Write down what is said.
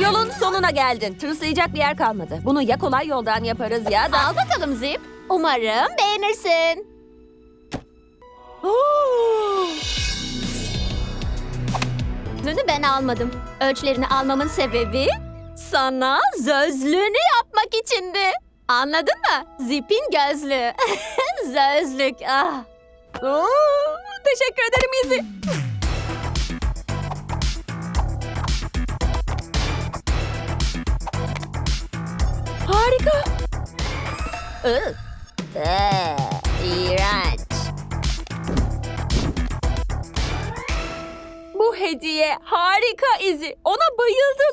Yolun sonuna geldin. Tırsayacak bir yer kalmadı. Bunu ya kolay yoldan yaparız ya da... Al bakalım Zip. Umarım beğenirsin. Oo! Dünü ben almadım. Ölçülerini almamın sebebi sana zözlüğünü yapmak içindi. Anladın mı? Zip'in gözlüğü. Zözlük. Ah. Oo, teşekkür ederim İzi. Harika. Iı. Ee, iğrenç. Bu hediye harika İzi. Ona bayıldım.